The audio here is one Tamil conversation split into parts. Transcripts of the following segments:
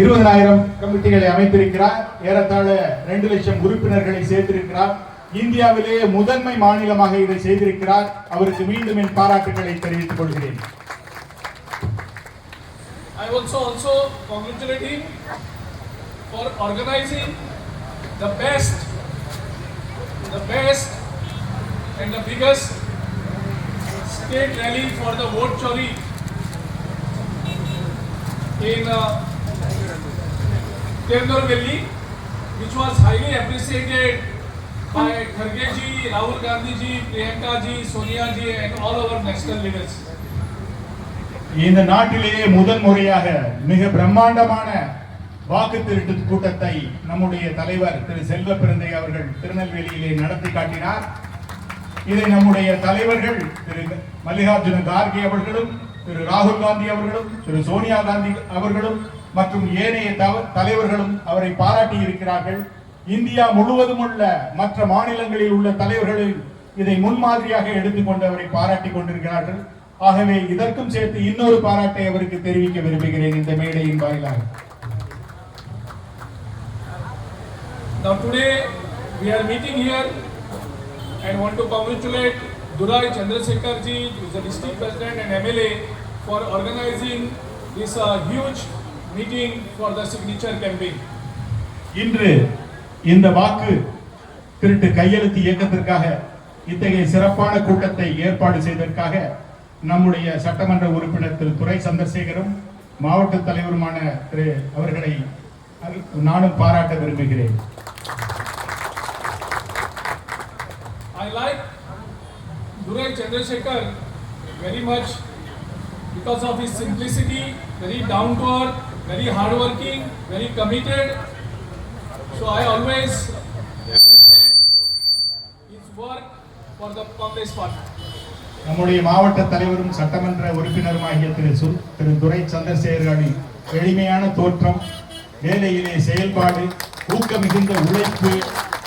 இருபதனாயிரம் கமிட்டிகளை அமைத்திருக்கிறார். ஏறத்தாழ ரெண்டு லட்சம் உறுப்பினர்களை சேர்த்திருக்கிறார். இந்தியாவிலேயே முதன்மை மாநிலமாக இதை செய்திருக்கிறார். அவருக்கு மீண்டும் என் பாராட்டுகளை தெரிவித்துக் கொள்கிறேன். I also also congratulate him for organizing the best, the best and the biggest state rally for the vote chori in uh, Tendor Valley, which was highly appreciated by Kharge ji, Rahul Gandhi ji, Priyanka ji, Sonia ji, and all our national leaders. இந்த நாட்டிலேயே முதன் முறையாக மிக பிரம்மாண்டமான வாக்கு திருட்டு கூட்டத்தை நம்முடைய தலைவர் திரு செல்வ பிறந்தை அவர்கள் திருநெல்வேலியிலே நடத்தி காட்டினார் இதை நம்முடைய தலைவர்கள் திரு மல்லிகார்ஜுன கார்கே அவர்களும் திரு ராகுல் காந்தி அவர்களும் திரு சோனியா காந்தி அவர்களும் மற்றும் ஏனைய தலைவர்களும் அவரை பாராட்டி இருக்கிறார்கள். இந்தியா முழுவதும் உள்ள மற்ற மாநிலங்களில் உள்ள தலைவர்கள் இதை முன்மாதிரியாக எடுத்துக்கொண்டு அவரை பாராட்டி கொண்டிருக்கிறார்கள். ஆகவே இதற்கும் சேர்த்து இன்னொரு பாராட்டை அவருக்கு தெரிவிக்க விரும்புகிறேன் இந்த மேடையின் வாயிலாக. Now today we are meeting here and want to congratulate Durai Chandrasekhar ji, who is the district president and MLA, for organizing this uh, huge meeting for the signature campaign. இன்று இந்த வாக்கு திருட்டு கையெழுத்து இயக்கத்திற்காக இத்தகைய சிறப்பான கூட்டத்தை ஏற்பாடு செய்ததற்காக நம்முடைய சட்டமன்ற உறுப்பினர் திரு. துரை சந்திரசேகரும் மாவட்ட தலைவருமான திரு. அவர்களை நானும் பாராட்ட விரும்புகிறேன். I like Durai Chandrasekhar very much because of his simplicity, very down to earth, very hardworking, very committed. So I always appreciate his work for the Congress party. நம்முடைய மாவட்ட தலைவரும் சட்டமன்ற உறுப்பினருமாகிய திரு சு திரு துரை சந்திரசேகரின் எளிமையான தோற்றம் வேலையிலே செயல்பாடு ஊக்க மிகுந்த உழைப்பு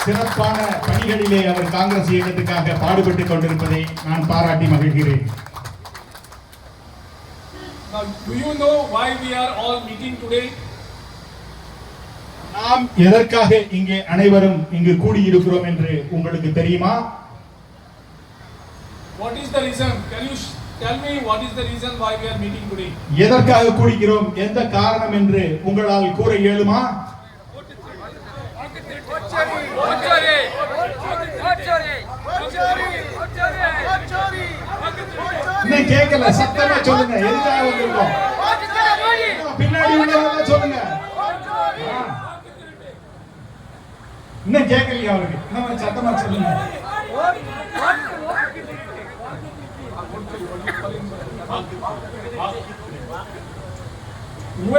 சிறப்பான பணிகளிலே அவர் காங்கிரஸ் இயக்கத்துக்காக பாடுபட்டுக் கொண்டிருப்பதை நான் பாராட்டி மகிழ்கிறேன் Now, do you know why we are all meeting today? நாம் எதற்காக இங்கே அனைவரும் இங்கு கூடியிருக்கிறோம் என்று உங்களுக்கு தெரியுமா What is the reason? Can you tell me what is the reason why we are meeting today? எதற்காக கூடுகிறோம் எந்த காரணம் என்று உங்களால் கூற இயலுமா இன்னும் கேட்கல சத்தமா சொல்லுங்க. எதுக்காக வந்திருக்கோம்? பின்னாடி உள்ளவங்க சொல்லுங்க. இன்னும் கேட்கலையா அவருக்கு? இன்னும் சத்தமா சொல்லுங்க.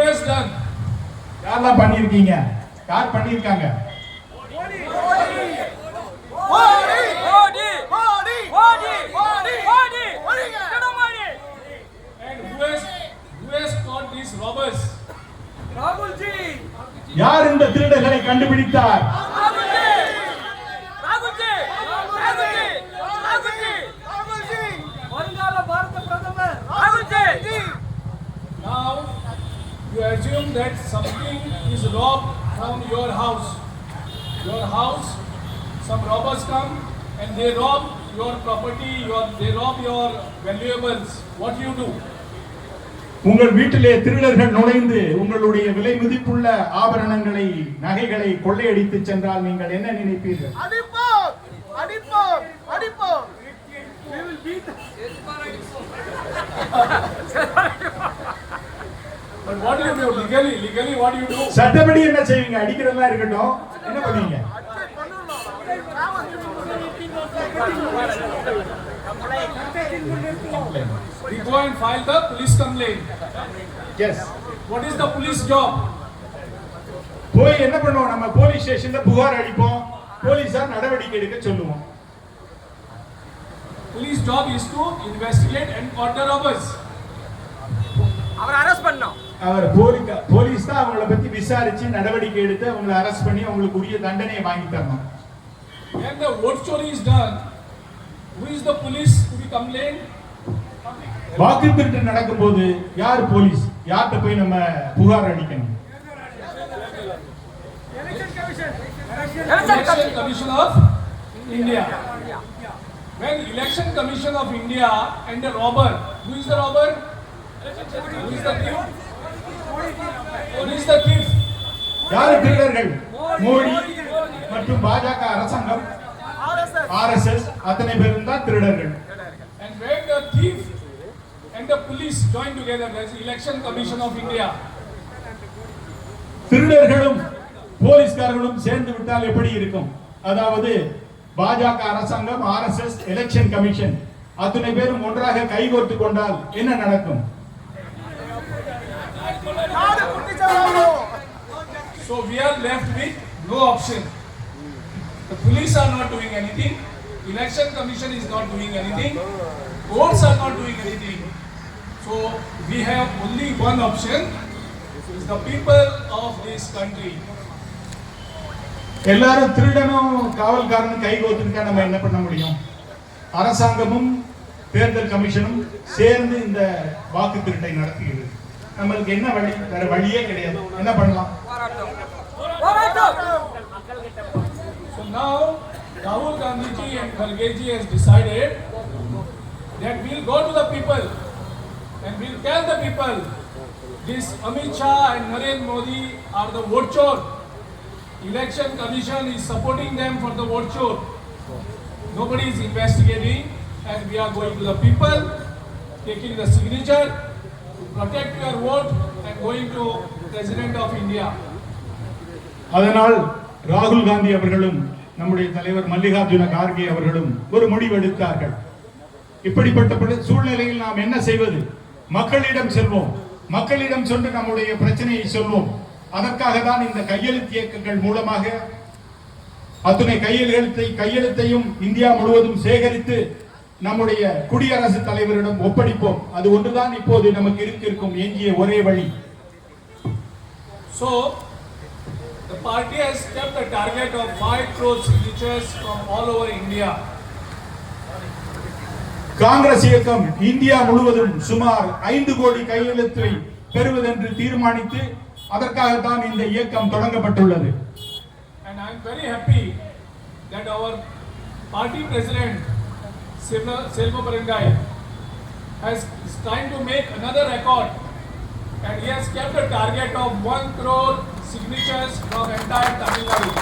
Has done? யாரெல்லாம் பண்ணிருக்கீங்க யார் பண்ணிருக்காங்க பிரதமர் ராகுல் ji Now you assume that something is robbed from your house. Your house, some robbers come and they rob your property, your they rob your valuables. What do you do? உங்கள் வீட்டிலே திருடர்கள் நுழைந்து உங்களுடைய விலை மதிப்புள்ள ஆபரணங்களை நகைகளை கொள்ளையடித்து சென்றால் நீங்கள் என்ன நினைப்பீர்கள்? சட்டப்படி என்ன செய்வீங்க? அடிக்கிறதெல்லாம் இருக்கட்டும். என்ன பண்ணுவீங்க? We go and file the police complaint. Yes What is the police job? போய் என்ன பண்ணுவோம்? நம்ம போலீஸ் ஸ்டேஷன்ல புகார் அளிப்போம். போலீஸார் நடவடிக்கை எடுக்க சொல்லுவோம். Police job is to investigate and the robbers. அவரை அரெஸ்ட் பண்ணோம் அவர் போலீஸ் போலீஸ் தான் அவங்கள பத்தி விசாரிச்சு நடவடிக்கை எடுத்து அவங்களை அரெஸ்ட் பண்ணி அவங்களுக்கு உரிய தண்டனையை வாங்கி தரணும். When the vote story is done, who is the police to be complained வாக்கு திருட்டு நடக்கும் போது யார் போலீஸ் யார்கிட்ட போய் நம்ம புகார் அளிக்கணும் election commission of india when election commission of india and the robber who is the robber who is the thief who is the thief யார் திருடர்கள் மோடி மற்றும் பாஜக அரசாங்கம் ஆர்எஸ்எஸ் அத்தனை பேரும் தான் திருடர்கள். And when the thief and the police join together, is Election Commission of India. திருடர்களும் போலீஸ்காரர்களும் சேர்ந்து விட்டால் எப்படி இருக்கும்? அதாவது பாஜக அரசாங்கம் ஆர்எஸ்எஸ் எலெக்ஷன் கமிஷன் அத்தனை பேரும் ஒன்றாக கைகோர்த்து கொண்டால் என்ன நடக்கும்? So we are left with no option. The police are not doing anything. Election Commission is not doing anything. Courts are not doing anything. So we have only one option. Is the people of this country. எல்லாரும் திருடனும் காவல்காரனும் கைகோத்துட்டா நம்ம என்ன பண்ண முடியும் அரசாங்கமும் தேர்தல் கமிஷனும் சேர்ந்து இந்த வாக்கு திருட்டை நடத்துகிறது நம்மளுக்கு என்ன வழி வேற வழியே கிடையாது என்ன பண்ணலாம் போராட்டம் So now Rahul Gandhi ji and Kharge ji has decided that we'll go to the people and we'll tell the people this Amit Shah and Narendra Modi are the vote chore. Election Commission is supporting them for the vote chore. Nobody is investigating and we are going to the people, taking the signature to protect your vote and going to President of India. அதனால் ராகுல் காந்தி அவர்களும் நம்முடைய தலைவர் மல்லிகார்ஜுன கார்கே அவர்களும் ஒரு முடிவெடுத்தார்கள் இப்படிப்பட்ட சூழ்நிலையில் நாம் என்ன செய்வது? மக்களிடம் செல்வோம். மக்களிடம் சென்று நம்முடைய பிரச்சனையை சொல்வோம். அதற்காக தான் இந்த கையெழுத்து இயக்கங்கள் மூலமாக அத்துணை கையெழுத்தை கையெழுத்தையும் இந்தியா முழுவதும் சேகரித்து நம்முடைய குடியரசுத் தலைவரிடம் ஒப்படைப்போம். அது ஒன்றுதான் இப்போது நமக்கு இருக்கிருக்கும் எஞ்சிய ஒரே வழி. So the party has kept a target of 5 crore signatures from all over India. Congress இயக்கம் இந்தியா முழுவதும் சுமார் ஐந்து கோடி கையெழுத்தை பெறுவதென்று தீர்மானித்து அதற்காகத்தான் இந்த இயக்கம் தொடங்கப்பட்டுள்ளது And I am very happy that our party president, Selva Parangai, has trying to make another record. And he has kept a target of 1 crore signatures from entire Tamil Nadu.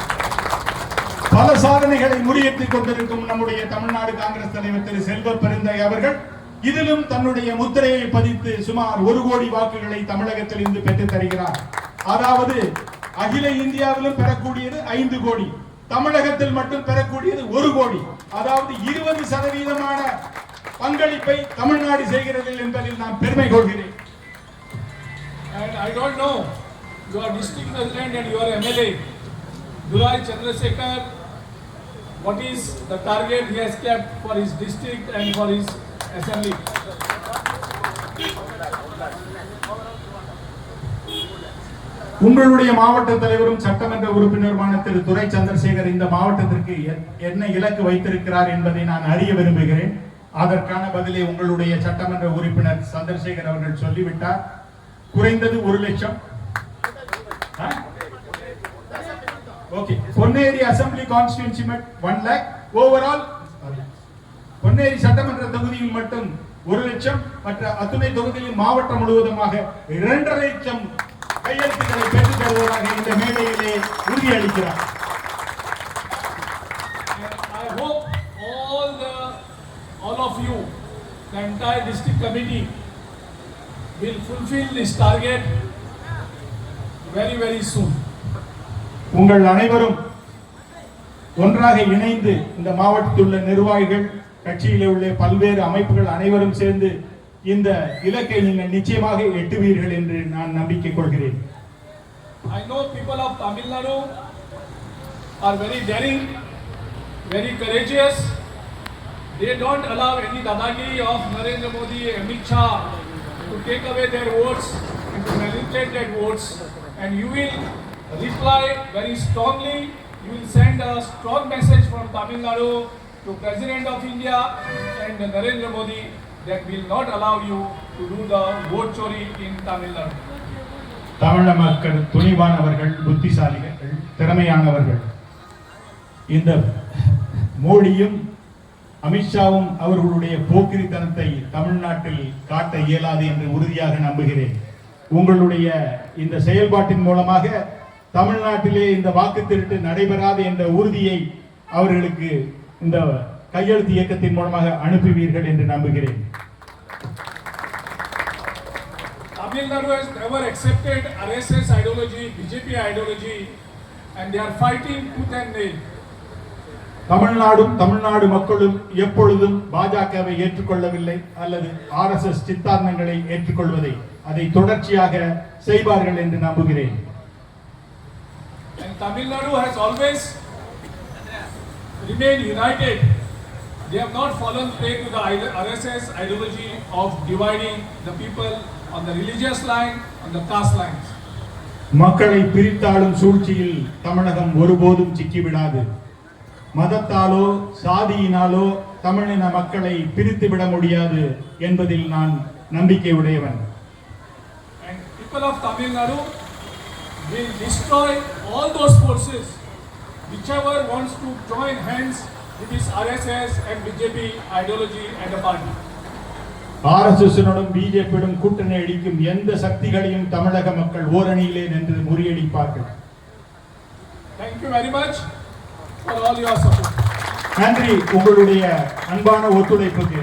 பல சாதனைகளை முறியடித்துக் கொண்டிருக்கும் நம்முடைய தமிழ்நாடு காங்கிரஸ் தலைவர் திரு செல்வ பெருந்தை அவர்கள் இதிலும் தன்னுடைய முத்திரையை பதித்து சுமார் ஒரு கோடி வாக்குகளை தமிழகத்தில் இருந்து பெற்றுத் தருகிறார் அதாவது அகில இந்தியாவிலும் பெறக்கூடியது ஐந்து கோடி தமிழகத்தில் மட்டும் பெறக்கூடியது ஒரு கோடி அதாவது இருபது சதவீதமான பங்களிப்பை தமிழ்நாடு செய்கிறது என்பதில் நான் பெருமை கொள்கிறேன் And I your district president and your MLA, Durai Chandrasekhar, what is the target he has kept for his district and for his assembly? உங்களுடைய மாவட்ட தலைவரும் சட்டமன்ற உறுப்பினருமான திரு. துரை சந்திரசேகர் இந்த மாவட்டத்திற்கு என்ன இலக்கு வைத்திருக்கிறார் என்பதை நான் அறிய விரும்புகிறேன். அதற்கான பதிலை உங்களுடைய சட்டமன்ற உறுப்பினர் சந்திரசேகர் அவர்கள் சொல்லிவிட்டார். குறைந்தது ஒரு லட்சம். Okay Ponneri assembly constituency one lakh overall Ponneri சட்டமன்ற தொகுதியில் மட்டும் ஒரு லட்சம். மற்ற அத்துணை தொகுதியில் மாவட்டம் முழுவதுமாக இரண்டரை லட்சம் கையெழுத்துக்களை பெற்றுத் தருவதாக இந்த மேடையிலே உறுதியளிக்கிறார். I hope all the, all of you, the entire district committee will fulfill this target very, very soon. உங்கள் அனைவரும் ஒன்றாக இணைந்து இந்த மாவட்டத்தில் உள்ள நிர்வாகிகள் கட்சியிலே உள்ள பல்வேறு அமைப்புகள் அனைவரும் சேர்ந்து இந்த இலக்கை நீங்கள் நிச்சயமாக எட்டுவீர்கள் என்று நான் நம்பிக்கை கொள்கிறேன் I know people of Tamil Nadu are very daring, very courageous. They don't allow any dadagiri of Narendra Modi, Amit Shah to take away their votes and to manipulate their votes. And you will reply very strongly. You will send a strong message from Tamil Nadu to President of India and Narendra Modi that will not allow you to do the vote chori in Tamil Nadu. தமிழ மக்கள் துணிவானவர்கள் புத்திசாலிகள் திறமையானவர்கள் இந்த மோடியும் அமித்ஷாவும் அவர்களுடைய போக்கிரித்தனத்தை தமிழ்நாட்டில் காட்ட இயலாது என்று உறுதியாக நம்புகிறேன் உங்களுடைய இந்த செயல்பாட்டின் மூலமாக தமிழ்நாட்டிலே இந்த வாக்கு திருட்டு நடைபெறாது என்ற உறுதியை அவர்களுக்கு இந்த கையெழுத்து இயக்கத்தின் மூலமாக அனுப்புவீர்கள் என்று நம்புகிறேன் Tamil Nadu has never accepted RSS ideology, BJP ideology, and they are fighting tooth and nail. தமிழ்நாடும் தமிழ்நாடு மக்களும் எப்பொழுதும் பாஜகவை ஏற்றுக்கொள்ளவில்லை அல்லது ஆர்எஸ்எஸ் சித்தாந்தங்களை ஏற்றுக்கொள்வதை அதை தொடர்ச்சியாக செய்வார்கள் என்று நம்புகிறேன் And Tamil Nadu has always remained united. They have not fallen prey to the RSS ideology of dividing the people on the religious line, on the caste lines. மக்களை பிரித்தாளும் சூழ்ச்சியில் தமிழகம் ஒருபோதும் சிக்கிவிடாது மதத்தாலோ சாதியினாலோ தமிழின மக்களை பிரித்து விட முடியாது என்பதில் நான் நம்பிக்கை உடையவன் people of Tamil Nadu will destroy all those forces whichever wants to join hands with this RSS and BJP ideology and the party. ஆர்எஸ்எஸ்னுடன் பிஜேபியுடன் கூட்டணி அடிக்கும் எந்த சக்திகளையும் தமிழக மக்கள் ஓரணியிலே நின்று முறியடிப்பார்கள் Thank you very much for all your support. நன்றி உங்களுடைய அன்பான ஒத்துழைப்புக்கு